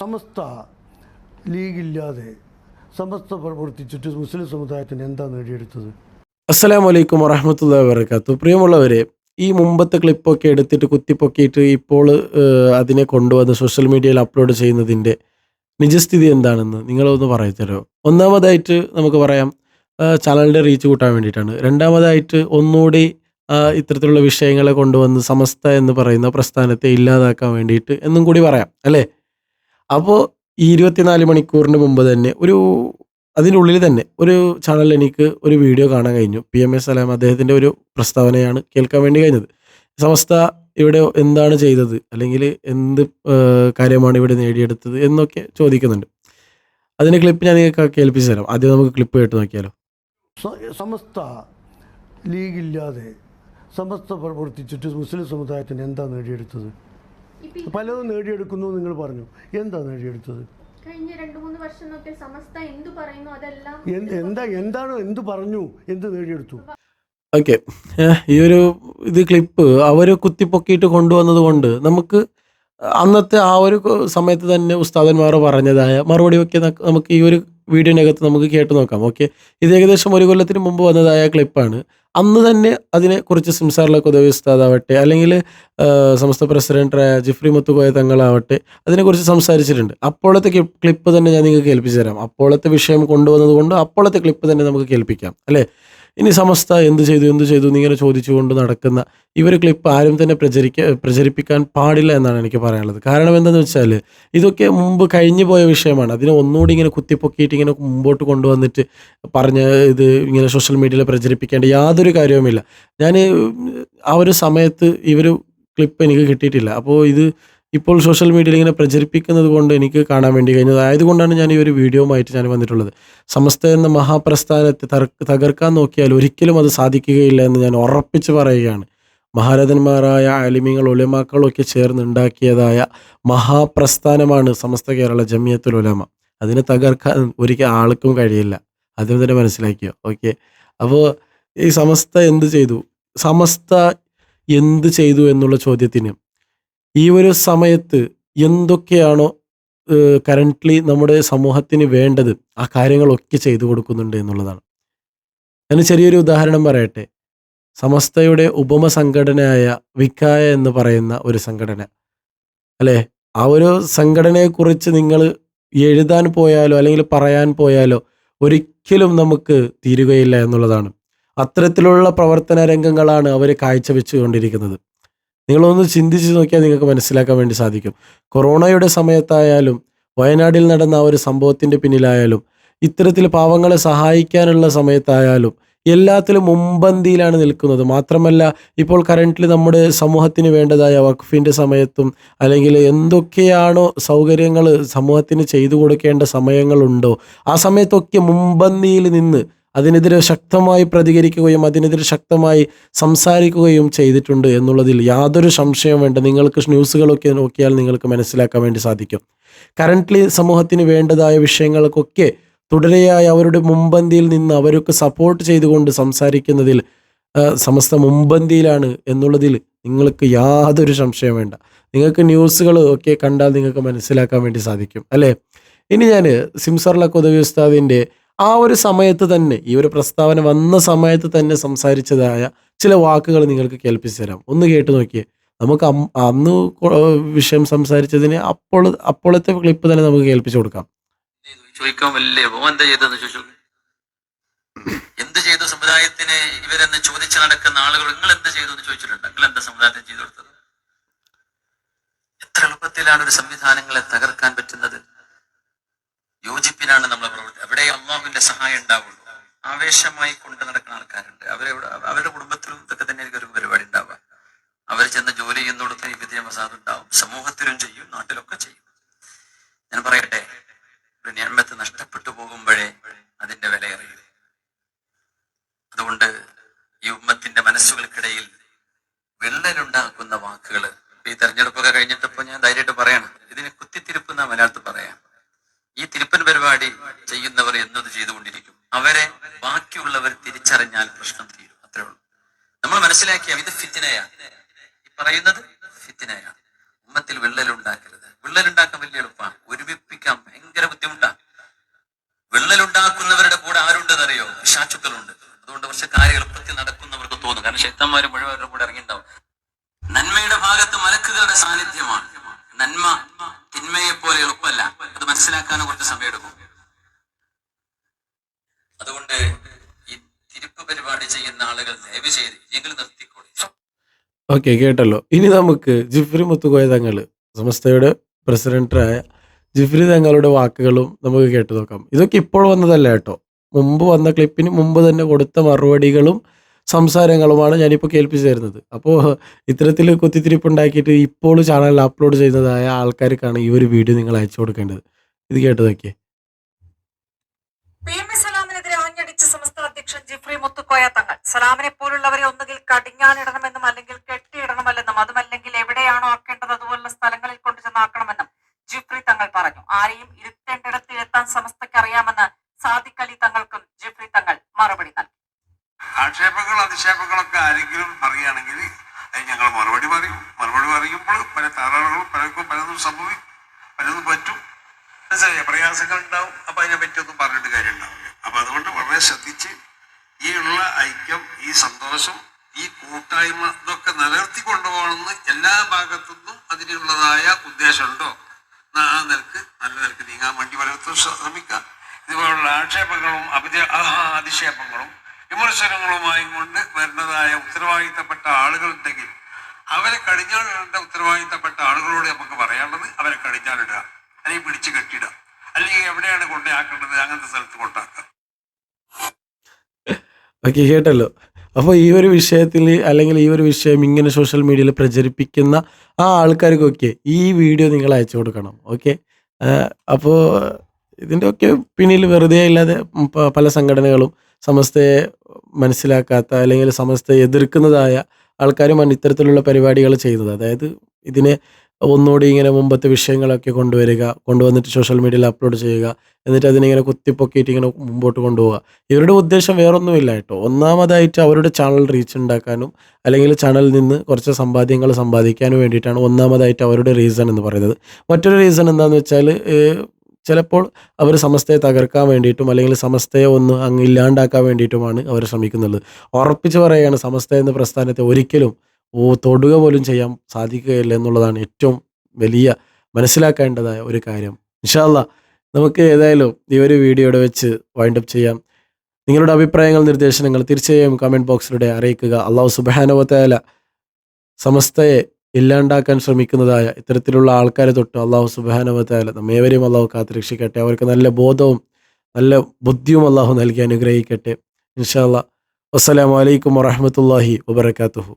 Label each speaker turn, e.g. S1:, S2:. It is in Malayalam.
S1: സമസ്ത ലീഗില്ലാതെ സമസ്ത പ്രവർത്തിച്ചിട്ട് മുസ്ലിം സമുദായത്തിന് എന്താ നേടിയെടുത്തത്?
S2: അസ്സലാമു വലൈക്കും വറഹമത്തുള്ള വർക്കാത്തു പ്രിയമുള്ളവരെ ഈ മുമ്പത്തെ ക്ലിപ്പൊക്കെ എടുത്തിട്ട് കുത്തിപ്പൊക്കിയിട്ട് ഇപ്പോൾ അതിനെ കൊണ്ടുവന്ന് സോഷ്യൽ മീഡിയയിൽ അപ്ലോഡ് ചെയ്യുന്നതിന്റെ നിജസ്ഥിതി എന്താണെന്ന് നിങ്ങളൊന്ന് പറയത്തരോ ഒന്നാമതായിട്ട് നമുക്ക് പറയാം ചാനലിന്റെ റീച്ച് കൂട്ടാൻ വേണ്ടിയിട്ടാണ്. രണ്ടാമതായിട്ട് ഒന്നുകൂടി ഇത്തരത്തിലുള്ള വിഷയങ്ങളെ കൊണ്ടുവന്ന് സമസ്ത എന്ന് പറയുന്ന പ്രസ്ഥാനത്തെ ഇല്ലാതാക്കാൻ വേണ്ടിയിട്ട് എന്നും കൂടി പറയാം അല്ലേ? അപ്പോൾ ഈ ഇരുപത്തിനാല് മണിക്കൂറിന് മുമ്പ് തന്നെ ഒരു അതിന്റെ അതിനുള്ളിൽ തന്നെ ഒരു ചാനൽ എനിക്ക് ഒരു വീഡിയോ കാണാൻ കഴിഞ്ഞു. പി എം എസ് സലാം അദ്ദേഹത്തിന്റെ ഒരു പ്രസ്താവനയാണ് കേൾക്കാൻ വേണ്ടി കഴിഞ്ഞത്. സമസ്ത ഇവിടെ എന്താണ് ചെയ്തത്? അല്ലെങ്കിൽ എന്ത് കാര്യമാണ് ഇവിടെ നേടിയെടുത്തത് എന്നൊക്കെ ചോദിക്കുന്നുണ്ട്. അതിന്റെ ക്ലിപ്പ് ഞാൻ നിങ്ങൾക്ക് കേൾപ്പിച്ചു തരാം. ആദ്യം നമുക്ക് ക്ലിപ്പ് കേട്ട് നോക്കിയാലോ.
S1: സമസ്ത ലീഗില്ലാതെ സമസ്ത പ്രവർത്തിച്ചിട്ട് മുസ്ലിം സമുദായത്തിന് എന്താ നേടിയെടുത്തത്? പലതും നേടിയെടുക്കുന്നു നിങ്ങൾ പറഞ്ഞു. എന്താ നേടിയെടുത്തത്?
S3: എന്തു
S1: എന്താണോ എന്ത് പറഞ്ഞു എന്ത് നേടിയെടുത്തു?
S2: ഓക്കെ. ഈ ഒരു ഇത് ക്ലിപ്പ് അവർ കുത്തിപ്പൊക്കിയിട്ട് കൊണ്ടുവന്നത് കൊണ്ട് നമുക്ക് അന്നത്തെ ആ ഒരു സമയത്ത് തന്നെ ഉസ്താദന്മാർ പറഞ്ഞതായ മറുപടി ഒക്കെ നമുക്ക് ഈ ഒരു വീഡിയോനകത്ത് നമുക്ക് കേട്ട് നോക്കാം. ഓക്കെ. ഇത് ഏകദേശം ഒരു കൊല്ലത്തിന് മുമ്പ് വന്നതായ ക്ലിപ്പാണ്. അന്ന് തന്നെ അതിനെക്കുറിച്ച് സിംസാറിലൊക്കെ ഉദവി ഉസ്താദാവട്ടെ അല്ലെങ്കിൽ സംസ്ഥ പ്രസിഡന്റായ ജിഫ്രി മുത്തുകോയ തങ്ങളാവട്ടെ അതിനെക്കുറിച്ച് സംസാരിച്ചിട്ടുണ്ട്. അപ്പോഴത്തെ ക്ലിപ്പ് തന്നെ ഞാൻ നിങ്ങൾക്ക് കേൾപ്പിച്ചു തരാം. അപ്പോഴത്തെ വിഷയം കൊണ്ടുവന്നത് കൊണ്ട് അപ്പോഴത്തെ ക്ലിപ്പ് തന്നെ നമുക്ക് കേൾപ്പിക്കാം അല്ലേ? ഇനി സമസ്ത എന്ത് ചെയ്തു എന്ത് ചെയ്തു എന്നിങ്ങനെ ചോദിച്ചുകൊണ്ട് നടക്കുന്ന ഇവർ ക്ലിപ്പ് ആരും തന്നെ പ്രചരിക്ക പ്രചരിപ്പിക്കാൻ പാടില്ല എന്നാണ് എനിക്ക് പറയാനുള്ളത്. കാരണം എന്താണെന്ന് വെച്ചാൽ ഇതൊക്കെ മുമ്പ് കഴിഞ്ഞു പോയ വിഷയമാണ്. അതിനെ ഒന്നുകൂടി ഇങ്ങനെ കുത്തിപ്പൊക്കിയിട്ട് ഇങ്ങനെ മുമ്പോട്ട് കൊണ്ടുവന്നിട്ട് പറഞ്ഞ് ഇത് ഇങ്ങനെ സോഷ്യൽ മീഡിയയിൽ പ്രചരിപ്പിക്കേണ്ട യാതൊരു കാര്യവുമില്ല. ഞാൻ ആ ഒരു സമയത്ത് ഇവർ ക്ലിപ്പ് എനിക്ക് കിട്ടിയിട്ടില്ല. അപ്പോൾ ഇത് ഇപ്പോൾ സോഷ്യൽ മീഡിയയിൽ ഇങ്ങനെ പ്രചരിപ്പിക്കുന്നത് കൊണ്ട് എനിക്ക് കാണാൻ വേണ്ടി കഴിഞ്ഞത്. ആയതുകൊണ്ടാണ് ഞാൻ ഈ ഒരു വീഡിയോയുമായിട്ട് ഞാൻ വന്നിട്ടുള്ളത്. സമസ്ത എന്ന മഹാപ്രസ്ഥാനത്തെ തകർക്കാൻ നോക്കിയാൽ ഒരിക്കലും അത് സാധിക്കുകയില്ല എന്ന് ഞാൻ ഉറപ്പിച്ച് പറയുകയാണ്. മഹാരഥന്മാരായ അലിമിങ്ങൾ ഒലമാക്കളൊക്കെ ചേർന്നുണ്ടാക്കിയതായ മഹാപ്രസ്ഥാനമാണ് സമസ്ത കേരള ജമിയത്തുൽ ഉലമ. അതിനെ തകർക്കാൻ ഒരിക്കൽ ആൾക്കും കഴിയില്ല. അദ്ദേഹം തന്നെ മനസ്സിലാക്കിയോ? ഓക്കെ. അപ്പോൾ ഈ സമസ്ത എന്ത് ചെയ്തു? സമസ്ത എന്ത് ചെയ്തു എന്നുള്ള ചോദ്യത്തിന് ഈ ഒരു സമയത്ത് എന്തൊക്കെയാണോ കറന്റ്ലി നമ്മുടെ സമൂഹത്തിന് വേണ്ടത് ആ കാര്യങ്ങളൊക്കെ ചെയ്തു കൊടുക്കുന്നുണ്ട് എന്നുള്ളതാണ്. ഞാൻ ചെറിയൊരു ഉദാഹരണം പറയട്ടെ. സമസ്തയുടെ ഉപമ സംഘടനയായ വിക്കായ എന്ന് പറയുന്ന ഒരു സംഘടന. അല്ലേ? ആ ഒരു സംഘടനയെക്കുറിച്ച് നിങ്ങൾ എഴുതാൻ പോയാലോ അല്ലെങ്കിൽ പറയാൻ പോയാലോ ഒരിക്കലും നമുക്ക് തീരുകയില്ല എന്നുള്ളതാണ്. അത്തരത്തിലുള്ള പ്രവർത്തന രംഗങ്ങളാണ് അവർ കാഴ്ചവെച്ചുകൊണ്ടിരിക്കുന്നത്. നിങ്ങളൊന്ന് ചിന്തിച്ച് നോക്കിയാൽ നിങ്ങൾക്ക് മനസ്സിലാക്കാൻ വേണ്ടി സാധിക്കും. കൊറോണയുടെ സമയത്തായാലും വയനാടിൽ നടന്ന ആ ഒരു സംഭവത്തിന്റെ പിന്നിലായാലും ഇത്തരത്തിൽ പാവങ്ങളെ സഹായിക്കാനുള്ള സമയത്തായാലും എല്ലാത്തിലും മുമ്പന്തിയിലാണ് നിൽക്കുന്നത്. മാത്രമല്ല ഇപ്പോൾ കറന്റ്ലി നമ്മുടെ സമൂഹത്തിന് വേണ്ടതായ വഖഫിന്റെ സമയത്തും അല്ലെങ്കിൽ എന്തൊക്കെയാണോ സൗകര്യങ്ങൾ സമൂഹത്തിന് ചെയ്തു കൊടുക്കേണ്ട സമയങ്ങളുണ്ടോ ആ സമയത്തൊക്കെ മുമ്പന്തിയിൽ നിന്ന് അതിനെതിരെ ശക്തമായി പ്രതികരിക്കുകയും അതിനെതിരെ ശക്തമായി സംസാരിക്കുകയും ചെയ്തിട്ടുണ്ട് എന്നുള്ളതിൽ യാതൊരു സംശയവും വേണ്ട. നിങ്ങൾക്ക് ന്യൂസുകളൊക്കെ നോക്കിയാൽ നിങ്ങൾക്ക് മനസ്സിലാക്കാൻ വേണ്ടി സാധിക്കും. കറന്റ്ലി സമൂഹത്തിന് വേണ്ടതായ വിഷയങ്ങൾക്കൊക്കെ തുടരെയായി അവരുടെ മുമ്പന്തിയിൽ നിന്ന് അവർക്ക് സപ്പോർട്ട് ചെയ്തുകൊണ്ട് സംസാരിക്കുന്നതിൽ സമസ്ത മുമ്പന്തിയിലാണ് എന്നുള്ളതിൽ നിങ്ങൾക്ക് യാതൊരു സംശയം വേണ്ട. നിങ്ങൾക്ക് ന്യൂസുകൾ ഒക്കെ കണ്ടാൽ നിങ്ങൾക്ക് മനസ്സിലാക്കാൻ വേണ്ടി സാധിക്കും. അല്ലേ? ഇനി ഞാൻ സിംസർല ഉദവി ഉസ്താദിന്റെ ആ ഒരു സമയത്ത് തന്നെ ഈ ഒരു പ്രസ്താവന വന്ന സമയത്ത് തന്നെ സംസാരിച്ചതായ ചില വാക്കുകൾ നിങ്ങൾക്ക് കേൾപ്പിച്ചു തരാം. ഒന്ന് കേട്ട് നോക്കിയേ. നമുക്ക് അന്ന് വിഷയം സംസാരിച്ചതിന് അപ്പോൾ അപ്പോഴത്തെ ക്ലിപ്പ് തന്നെ നമുക്ക് കേൾപ്പിച്ചു കൊടുക്കാം.
S4: ചോദിക്കാൻ വലിയ എന്താ ചെയ്തു സമുദായത്തിന് ഇവരെന്ന് ചോദിച്ചു നടക്കുന്ന ആളുകൾ നിങ്ങൾ എന്ത് ചെയ്തു എന്ന് ചോദിച്ചിട്ടുണ്ട്? എന്താ സമുദായത്തിന് ചെയ്തു കൊടുത്തത്? എത്ര എളുപ്പത്തിലാണ് ഒരു സംവിധാനങ്ങളെ തകർക്കാൻ പറ്റുന്നത്? യോജിപ്പിനാണ് നമ്മൾ പ്രവർത്തി അവിടെ അള്ളാഹുവിന്റെ സഹായം ഉണ്ടാവുള്ളൂ. ആവേശമായി കൊണ്ട് നടക്കുന്ന ആൾക്കാരുണ്ട്. അവരെ അവരുടെ കുടുംബത്തിലും ഇതൊക്കെ തന്നെ ഒരു പരിപാടി ഉണ്ടാവുക. അവർ ചെന്ന് ജോലി ചെയ്യുന്നിടത്ത് ഈ വിദ്യ മസാദ് ഉണ്ടാവും. സമൂഹത്തിലും ചെയ്യും നാട്ടിലൊക്കെ ചെയ്യും. ഞാൻ പറയട്ടെ ഒരു ഞാൻ നഷ്ടപ്പെട്ടു പോകുമ്പോഴേ അതിന്റെ വില അറിയൂ അതുകൊണ്ട് ഈ ഉമ്മത്തിന്റെ മനസ്സുകൾക്കിടയിൽ വിള്ളലുണ്ടാക്കുന്ന വാക്കുകൾ ഈ തെരഞ്ഞെടുപ്പൊക്കെ കഴിഞ്ഞിട്ടപ്പോ ഞാൻ ധൈര്യമായിട്ട് പറയണം. ഇതിനെ കുത്തിത്തിരിപ്പ് മലയാളത്തിൽ പരിപാടി ചെയ്യുന്നവർ എന്നത് ചെയ്തുകൊണ്ടിരിക്കും. അവരെ ബാക്കിയുള്ളവർ തിരിച്ചറിഞ്ഞാൽ പ്രശ്നം തീരും. അത്രേ ഉള്ളൂ. നമ്മൾ മനസ്സിലാക്കിയ ഇത് ഫിത്തിനയാണ്. ഈ പറയുന്നത് ഫിത്തിനയാണ്. ഉമ്മത്തിൽ വിള്ളൽ ഉണ്ടാക്കരുത്. വിള്ളൽ ഉണ്ടാക്കാൻ വലിയ എളുപ്പമാണ്. ഒരുമിപ്പിക്കാൻ ഭയങ്കര ബുദ്ധിമുട്ടാണ് വിള്ളൽ ഉണ്ടാക്കുന്നവരുടെ കൂടെ ആരുണ്ടെന്നറിയോ? പിശാച്ചുക്കളുണ്ട് അതുകൊണ്ട് പക്ഷെ കാര്യം എളുപ്പത്തിൽ നടക്കുന്നവർക്ക് തോന്നും. കാരണം ശക്തന്മാരും മുഴുവൻ അവരുടെ കൂടെ ഇറങ്ങിണ്ടാവും നന്മയുടെ ഭാഗത്ത് മലക്കുകളുടെ സാന്നിധ്യമാണ്. നന്മ തിന്മയെ പോലെ എളുപ്പമല്ല. അത് മനസ്സിലാക്കാനും കുറച്ച് സമയമെടുക്കും. അതുകൊണ്ട് ഈ തിരുപ്പ് പരിപാടി ചെയ്യുന്ന ആളുകൾ ദയവ് ചെയ്ത് എങ്കിലും നിർത്തിക്കൂടി
S2: ഓക്കെ കേട്ടല്ലോ. ഇനി നമുക്ക് ജിഫ്രി മുത്തുകോയ തങ്ങൾ സമസ്തയുടെ പ്രസിഡന്റായ ജിഫ്രി തങ്ങളുടെ വാക്കുകളും നമുക്ക് കേട്ടു നോക്കാം ഇതൊക്കെ ഇപ്പോൾ വന്നതല്ല കേട്ടോ. മുമ്പ് വന്ന ക്ലിപ്പിന് മുമ്പ് തന്നെ കൊടുത്ത മറുപടികളും സംസാരങ്ങളുമാണ് ഞാനിപ്പോൾ കേൾപ്പിച്ചു തരുന്നത് അപ്പോൾ ഇത്തരത്തിൽ കുത്തിത്തിരിപ്പുണ്ടാക്കിയിട്ട് ഇപ്പോൾ ചാനലിൽ അപ്ലോഡ് ചെയ്യുന്നതായ ആൾക്കാർക്കാണ് ഈ ഒരു വീഡിയോ നിങ്ങൾ അയച്ചു കൊടുക്കേണ്ടത്. ഇത് കേട്ടു നോക്കിയേ.
S5: പി സലാമിനെതിരെ ആഞ്ഞടിച്ച സംസ്ഥാന അധ്യക്ഷൻ ജിഫ്രി മുത്തുക്കോയ തങ്ങൾ. സലാമിനെ പോലുള്ളവരെ ഒന്നുകിൽ കടിഞ്ഞാനിടണമെന്നും
S6: ആക്ഷേപങ്ങൾ അധിക്ഷേപങ്ങളൊക്കെ ആരെങ്കിലും പറയുകയാണെങ്കിൽ അത് ഞങ്ങൾ മറുപടി പറയും. മറുപടി പറയുമ്പോൾ പല തകരാറുകളും പലർക്കും പലതും സംഭവിക്കും. പലതും പറ്റും. മനസ്സിലായോ? പ്രയാസങ്ങൾ ഉണ്ടാവും. അപ്പൊ അതിനെ പറ്റിയൊന്നും പറഞ്ഞിട്ട് കാര്യം ഉണ്ടാവില്ല അപ്പൊ അതുകൊണ്ട് വളരെ ശ്രദ്ധിച്ച് ഈ ഉള്ള ഐക്യം ഈ സന്തോഷം ഈ കൂട്ടായ്മ ഇതൊക്കെ നിലനിർത്തി കൊണ്ടുപോകണമെന്ന് എല്ലാ ഭാഗത്തുനിന്നും അതിനുള്ളതായ ഉദ്ദേശമുണ്ടോ? ആ നിലയ്ക്ക് നല്ല നിലയ്ക്ക് നീങ്ങാൻ വേണ്ടി പലർത്തും ശ്രമിക്കാം. ഇതുപോലുള്ള ആക്ഷേപങ്ങളും അഭിജ അധിക്ഷേപങ്ങളും വിമർശനങ്ങളുമായി കൊണ്ട് വരുന്നതായ ഉത്തരവാദിത്തപ്പെട്ട ആളുകളുണ്ടെങ്കിൽ അവരെ കടിഞ്ഞാണിടേണ്ട ഉത്തരവാദിത്തപ്പെട്ട ആളുകളോട് നമുക്ക് പറയാനുള്ളത് അവരെ കടിഞ്ഞാണിടുക അല്ലെങ്കിൽ പിടിച്ചു കെട്ടിയിടുക അല്ലെങ്കിൽ എവിടെയാണ് കൊണ്ടാക്കേണ്ടത് അങ്ങനത്തെ സ്ഥലത്ത് കൊണ്ടാക്കുക.
S2: ഓക്കെ കേട്ടല്ലോ. അപ്പോൾ ഈ ഒരു വിഷയത്തിൽ അല്ലെങ്കിൽ ഈ ഒരു വിഷയം ഇങ്ങനെ സോഷ്യൽ മീഡിയയിൽ പ്രചരിപ്പിക്കുന്ന ആ ആൾക്കാർക്കൊക്കെ ഈ വീഡിയോ നിങ്ങൾ അയച്ചു കൊടുക്കണം ഓക്കെ? അപ്പോൾ ഇതിന്റെ ഒക്കെ പിന്നിൽ വെറുതെ ഇല്ലാതെ പല സംഘടനകളും സമസ്തയെ മനസ്സിലാക്കാത്ത അല്ലെങ്കിൽ സമസ്തയെ എതിർക്കുന്നതായ ആൾക്കാരുമാണ് ഇത്തരത്തിലുള്ള പരിപാടികൾ ചെയ്യുന്നത്. അതായത് ഇതിനെ ഒന്നുകൂടി ഇങ്ങനെ മുമ്പത്തെ വിഷയങ്ങളൊക്കെ കൊണ്ടുവരിക കൊണ്ടുവന്നിട്ട് സോഷ്യൽ മീഡിയയിൽ അപ്ലോഡ് ചെയ്യുക എന്നിട്ട് അതിനിങ്ങനെ കുത്തിപ്പൊക്കിയിട്ട് ഇങ്ങനെ മുമ്പോട്ട് കൊണ്ടുപോകുക ഇവരുടെ ഉദ്ദേശം വേറൊന്നുമില്ല കേട്ടോ. ഒന്നാമതായിട്ട് അവരുടെ ചാനൽ റീച്ച് ഉണ്ടാക്കാനും അല്ലെങ്കിൽ ചാനലിൽ നിന്ന് കുറച്ച് സമ്പാദ്യങ്ങൾ സമ്പാദിക്കാനും വേണ്ടിയിട്ടാണ് ഒന്നാമതായിട്ട് അവരുടെ റീസൺ എന്ന് പറയുന്നത്. മറ്റൊരു റീസൺ എന്താണെന്ന് വെച്ചാൽ ചിലപ്പോൾ അവർ സമസ്തയെ തകർക്കാൻ വേണ്ടിയിട്ടും അല്ലെങ്കിൽ സമസ്തയെ ഒന്ന് അങ്ങ് ഇല്ലാണ്ടാക്കാൻ വേണ്ടിയിട്ടുമാണ് അവർ ശ്രമിക്കുന്നത്. ഉറപ്പിച്ച് പറയുകയാണ് സമസ്ത എന്ന പ്രസ്ഥാനത്തെ ഒരിക്കലും തൊടുക പോലും ചെയ്യാൻ സാധിക്കുകയില്ല എന്നുള്ളതാണ് ഏറ്റവും വലിയ മനസ്സിലാക്കേണ്ടതായ ഒരു കാര്യം. ഇൻഷാല്ല നമുക്ക് ഏതായാലും ഈ ഒരു വീഡിയോയുടെ വെച്ച് വൈൻഡപ്പ് ചെയ്യാം. നിങ്ങളുടെ അഭിപ്രായങ്ങൾ നിർദ്ദേശങ്ങൾ തീർച്ചയായും കമന്റ് ബോക്സിലൂടെ അറിയിക്കുക. അള്ളാഹു സുബാനവത്തായ സമസ്തയെ ഇല്ലാണ്ടാക്കാൻ ശ്രമിക്കുന്നതായ ഇത്തരത്തിലുള്ള ആൾക്കാരെ തൊട്ട് അള്ളാഹു സുബാനവത്തായ നമ്മേവരെയും അള്ളാഹു കാത്തുരക്ഷിക്കട്ടെ. അവർക്ക് നല്ല ബോധവും നല്ല ബുദ്ധിയും അള്ളാഹു നൽകി അനുഗ്രഹിക്കട്ടെ. ഇൻഷാല്ല വസ്സലാമലൈക്കും വറഹമത്തല്ലാഹി വബർക്കാത്തുഹു